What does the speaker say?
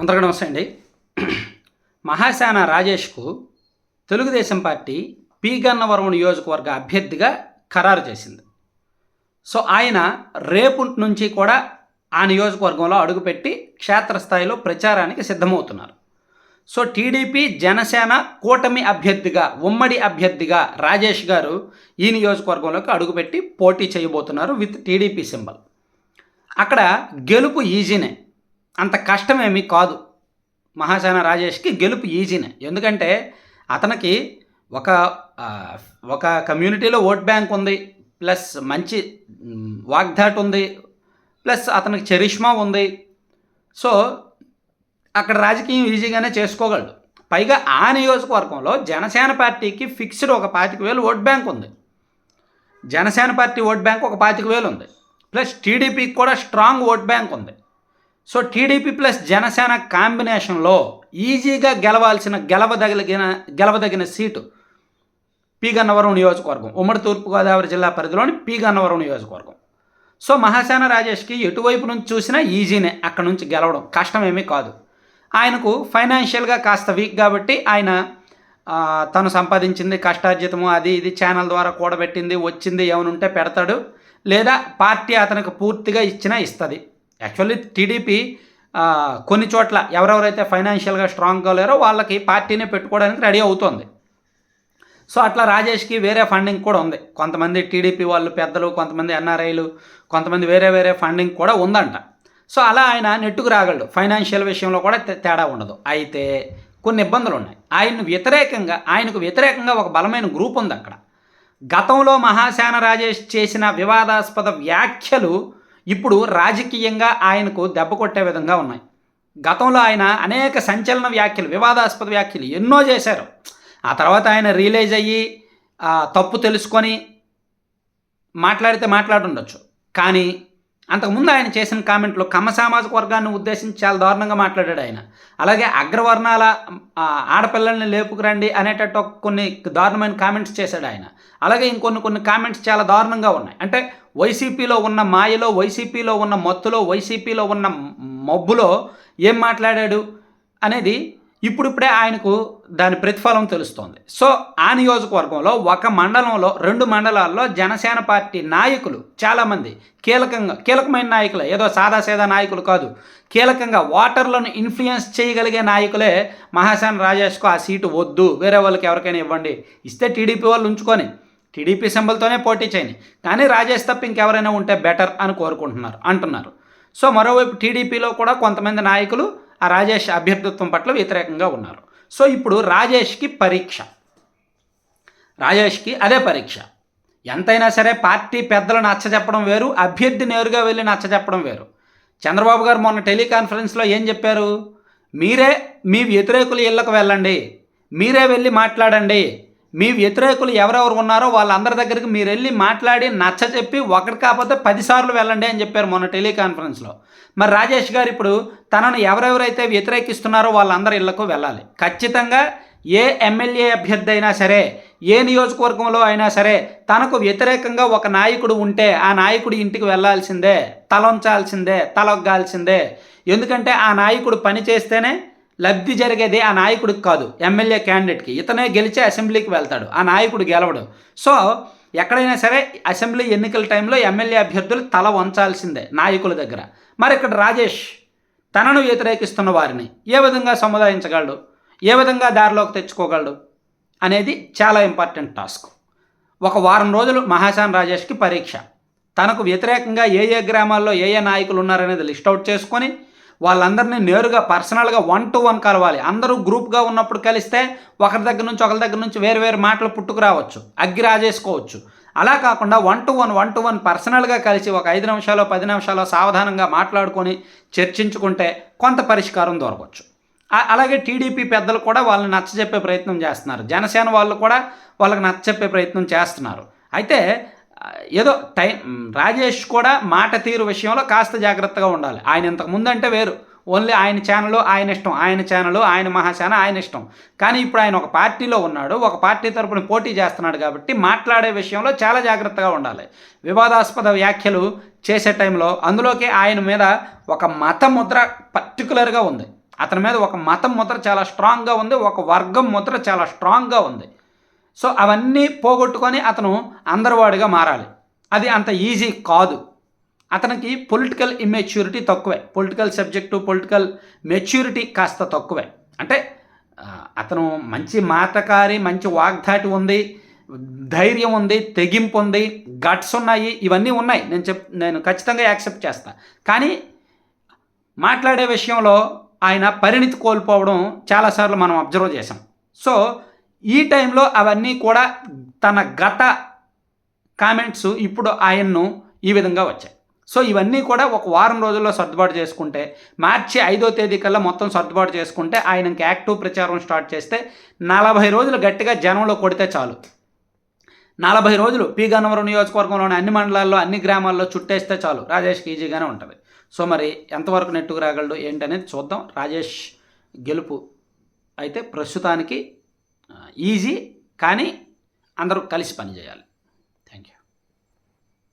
అందరికీ నమస్తే అండి. మహాసేన రాజేష్కు తెలుగుదేశం పార్టీ పి. గన్నవరం నియోజకవర్గ అభ్యర్థిగా ఖరారు చేసింది. సో ఆయన రేపు నుంచి కూడా ఆ నియోజకవర్గంలో అడుగుపెట్టి క్షేత్రస్థాయిలో ప్రచారానికి సిద్ధమవుతున్నారు. సో టీడీపీ జనసేన కూటమి అభ్యర్థిగా ఉమ్మడి అభ్యర్థిగా రాజేష్ గారు ఈ నియోజకవర్గంలోకి అడుగుపెట్టి పోటీ చేయబోతున్నారు విత్ టీడీపీ సింబల్. అక్కడ గెలుపు ఈజీనే. అంత కష్టమేమీ కాదు. మహాసేన రాజేష్కి గెలుపు ఈజీనే. ఎందుకంటే అతనికి ఒక ఒక కమ్యూనిటీలో ఓట్ బ్యాంక్ ఉంది ప్లస్ మంచి వాగ్దాట్ ఉంది ప్లస్ అతనికి చరిష్మా ఉంది. సో అక్కడ రాజకీయం ఈజీగానే చేసుకోగలడు. పైగా ఆ నియోజకవర్గంలో జనసేన పార్టీకి ఫిక్స్డ్ ఒక పాతిక వేలు ఓట్ బ్యాంక్ ఉంది. జనసేన పార్టీ ఓట్ బ్యాంక్ ఒక పాతిక వేలు ఉంది. ప్లస్ టీడీపీకి కూడా స్ట్రాంగ్ ఓట్ బ్యాంక్ ఉంది. సో టీడీపీ ప్లస్ జనసేన కాంబినేషన్లో ఈజీగా గెలవాల్సిన గెలవదగిన గెలవదగిన సీటు పి గన్నవరం నియోజకవర్గం ఉమ్మడి తూర్పుగోదావరి జిల్లా పరిధిలోని పి గన్నవరం నియోజకవర్గం. సో మహాసేన రాజేష్కి ఎటువైపు నుంచి చూసినా ఈజీనే అక్కడ నుంచి గెలవడం కష్టమేమీ కాదు. ఆయనకు ఫైనాన్షియల్గా కాస్త వీక్ కాబట్టి ఆయన తను సంపాదించింది కష్టార్జితము అది ఇది ఛానల్ ద్వారా కూడబెట్టింది వచ్చింది ఏమనుంటే పెడతాడు లేదా పార్టీ అతనికి పూర్తిగా ఇచ్చినా ఇస్తుంది. యాక్చువల్లీ టీడీపీ కొన్ని చోట్ల ఎవరెవరైతే ఫైనాన్షియల్గా స్ట్రాంగ్గా లేరో వాళ్ళకి పార్టీనే పెట్టుకోవడానికి రెడీ అవుతోంది. సో అట్లా రాజేష్కి వేరే ఫండింగ్ కూడా ఉంది. కొంతమంది టీడీపీ వాళ్ళు పెద్దలు కొంతమంది ఎన్ఆర్ఐలు కొంతమంది వేరే వేరే ఫండింగ్ కూడా ఉందంట. సో అలా ఆయన నెట్టుకు రాగలడు. ఫైనాన్షియల్ విషయంలో కూడా తేడా ఉండదు. అయితే కొన్ని ఇబ్బందులు ఉన్నాయి. ఆయన వ్యతిరేకంగా ఆయనకు వ్యతిరేకంగా ఒక బలమైన గ్రూప్ ఉంది అక్కడ. గతంలో మహాసేన రాజేష్ చేసిన వివాదాస్పద వ్యాఖ్యలు ఇప్పుడు రాజకీయంగా ఆయనకు దెబ్బ కొట్టే విధంగా ఉన్నాయి. గతంలో ఆయన అనేక సంచలన వ్యాఖ్యలు వివాదాస్పద వ్యాఖ్యలు ఎన్నో చేశారు. ఆ తర్వాత ఆయన రియలైజ్ అయ్యి తప్పు తెలుసుకొని మాట్లాడితే మాట్లాడుండొచ్చు. కానీ అంతకుముందు ఆయన చేసిన కామెంట్లో కమ్మ సామాజిక వర్గాన్ని ఉద్దేశించి చాలా దారుణంగా మాట్లాడాడు ఆయన. అలాగే అగ్రవర్ణాల ఆడపిల్లల్ని లేపుకురండి అనేటట్టు కొన్ని దారుణమైన కామెంట్స్ చేశాడు ఆయన. అలాగే ఇంకొన్ని కొన్ని కామెంట్స్ చాలా దారుణంగా ఉన్నాయి. అంటే వైసీపీలో ఉన్న మాయలో వైసీపీలో ఉన్న మత్తులో వైసీపీలో ఉన్న మబ్బులో ఏం మాట్లాడాడు అనేది ఇప్పుడిప్పుడే ఆయనకు దాని ప్రతిఫలం తెలుస్తోంది. సో ఆ నియోజకవర్గంలో ఒక మండలంలో రెండు మండలాల్లో జనసేన పార్టీ నాయకులు చాలామంది కీలకంగా కీలకమైన నాయకులే. ఏదో సాదాసీదా నాయకులు కాదు. కీలకంగా ఓటర్లను ఇన్ఫ్లుయెన్స్ చేయగలిగే నాయకులే మహాసేన రాజేష్కు ఆ సీటు వద్దు. వేరే వాళ్ళకి ఎవరికైనా ఇవ్వండి. ఇస్తే టీడీపీ వాళ్ళు ఉంచుకొని టీడీపీ సింబల్తోనే పోటీ చేయని. కానీ రాజేష్ తప్ప ఇంకెవరైనా ఉంటే బెటర్ అని కోరుకుంటున్నారు అంటున్నారు. సో మరోవైపు టీడీపీలో కూడా కొంతమంది నాయకులు ఆ రాజేష్ అభ్యర్థిత్వం పట్ల వ్యతిరేకంగా ఉన్నారు. సో ఇప్పుడు రాజేష్కి పరీక్ష. రాజేష్కి అదే పరీక్ష. ఎంతైనా సరే పార్టీ పెద్దలు నచ్చజెప్పడం వేరు అభ్యర్థి నేరుగా వెళ్ళి నచ్చజెప్పడం వేరు. చంద్రబాబు గారు మొన్న టెలికాన్ఫరెన్స్లో ఏం చెప్పారు? మీరే మీ వ్యతిరేకుల ఇళ్ళకు వెళ్ళండి. మీరే వెళ్ళి మాట్లాడండి. మీ వ్యతిరేకులు ఎవరెవరు ఉన్నారో వాళ్ళందరి దగ్గరికి మీరు వెళ్ళి మాట్లాడి నచ్చ చెప్పి ఒకటి కాకపోతే పదిసార్లు వెళ్ళండి అని చెప్పారు మొన్న టెలికాన్ఫరెన్స్లో మరి రాజేష్ గారు ఇప్పుడు తనను ఎవరెవరైతే వ్యతిరేకిస్తున్నారో వాళ్ళందరి ఇళ్ళకు వెళ్ళాలి. ఖచ్చితంగా ఏ ఎమ్మెల్యే అభ్యర్థి అయినా సరే ఏ నియోజకవర్గంలో అయినా సరే తనకు వ్యతిరేకంగా ఒక నాయకుడు ఉంటే ఆ నాయకుడి ఇంటికి వెళ్ళాల్సిందే తలొంచాల్సిందే తలొగ్గాల్సిందే. ఎందుకంటే ఆ నాయకుడు పని చేస్తేనే లబ్ధి జరిగేది ఆ నాయకుడికి కాదు ఎమ్మెల్యే క్యాండిడేట్కి. ఇతనే గెలిచి అసెంబ్లీకి వెళ్తాడు. ఆ నాయకుడు గెలవడు. సో ఎక్కడైనా సరే అసెంబ్లీ ఎన్నికల టైంలో ఎమ్మెల్యే అభ్యర్థులు తల వంచాల్సిందే నాయకుల దగ్గర. మరి ఇక్కడ రాజేష్ తనను వ్యతిరేకిస్తున్న వారిని ఏ విధంగా సముదాయించగలడు? ఏ విధంగా దారిలోకి తెచ్చుకోగలడు? అనేది చాలా ఇంపార్టెంట్ టాస్క్. ఒక వారం రోజులు మహాశాన్ రాజేష్కి పరీక్ష. తనకు వ్యతిరేకంగా ఏ ఏ గ్రామాల్లో ఏ ఏ నాయకులు ఉన్నారనేది లిస్ట్ అవుట్ చేసుకొని వాళ్ళందరినీ నేరుగా పర్సనల్గా వన్ టు వన్ కలవాలి. అందరూ గ్రూప్గా ఉన్నప్పుడు కలిస్తే ఒకరి దగ్గర నుంచి ఒకరి దగ్గర నుంచి వేరు వేరు మాటలు పుట్టుకురావచ్చు అగ్గి రాజేసుకోవచ్చు. అలా కాకుండా one to one one to one పర్సనల్గా కలిసి ఒక ఐదు నిమిషాలు పది నిమిషాలు సావధానంగా మాట్లాడుకొని చర్చించుకుంటే కొంత పరిష్కారం దొరకవచ్చు. అలాగే టీడీపీ పెద్దలు కూడా వాళ్ళని నచ్చజెప్పే ప్రయత్నం చేస్తున్నారు. జనసేన వాళ్ళు కూడా వాళ్ళకి నచ్చజెప్పే ప్రయత్నం చేస్తున్నారు. అయితే ఏదో టైం రాజేష్ కూడా మాట తీరు విషయంలో కాస్త జాగ్రత్తగా ఉండాలి. ఆయన ఇంతకు ముందు అంటే వేరు. ఓన్లీ ఆయన ఛానల్ ఆయన ఇష్టం. ఆయన ఛానల్ ఆయన మహాశాన ఆయన ఇష్టం. కానీ ఇప్పుడు ఆయన ఒక పార్టీలో ఉన్నాడు. ఒక పార్టీ తరపున పోటీ చేస్తున్నాడు కాబట్టి మాట్లాడే విషయంలో చాలా జాగ్రత్తగా ఉండాలి. వివాదాస్పద వ్యాఖ్యలు చేసే టైంలో అందులోకి ఆయన మీద ఒక మత ముద్ర పర్టికులర్గా ఉంది. అతని మీద ఒక మతం ముద్ర చాలా స్ట్రాంగ్గా ఉంది. ఒక వర్గం ముద్ర చాలా స్ట్రాంగ్గా ఉంది. సో అవన్నీ పోగొట్టుకొని అతను అందరివాడిగా మారాలి. అది అంత ఈజీ కాదు. అతనికి పొలిటికల్ ఇమ్మెచ్యూరిటీ తక్కువే. పొలిటికల్ సబ్జెక్టు పొలిటికల్ మెచ్యూరిటీ కాస్త తక్కువే. అంటే అతను మంచి మాటకారి మంచి వాగ్దాటి ఉంది ధైర్యం ఉంది తెగింపు ఉంది గట్స్ ఉన్నాయి ఇవన్నీ ఉన్నాయి. నేను చెప్ నేను ఖచ్చితంగా యాక్సెప్ట్ చేస్తాను కానీ మాట్లాడే విషయంలో ఆయన పరిణితి కోల్పోవడం చాలాసార్లు మనం అబ్జర్వ్ చేసాం సో ఈ టైంలో అవన్నీ కూడా తన గత కామెంట్స్ ఇప్పుడు ఆయన్ను ఈ విధంగా వచ్చాయి. సో ఇవన్నీ కూడా ఒక వారం రోజుల్లో సర్దుబాటు చేసుకుంటే మార్చి ఐదో తేదీ కల్లా మొత్తం సర్దుబాటు చేసుకుంటే ఆయన ఇంక యాక్టివ్ ప్రచారం స్టార్ట్ చేస్తే నలభై రోజులు గట్టిగా జనంలో కొడితే చాలు. నలభై రోజులు పి గన్నవరం నియోజకవర్గంలోని అన్ని మండలాల్లో అన్ని గ్రామాల్లో చుట్టేస్తే చాలు. రాజేష్కి ఈజీగానే ఉంటుంది. సో మరి ఎంతవరకు నెట్టుకు రాగలడు ఏంటనేది చూద్దాం. రాజేష్ గెలుపు అయితే ప్రస్తుతానికి ఈజీ కానీ అందరూ కలిసి పనిచేయాలి.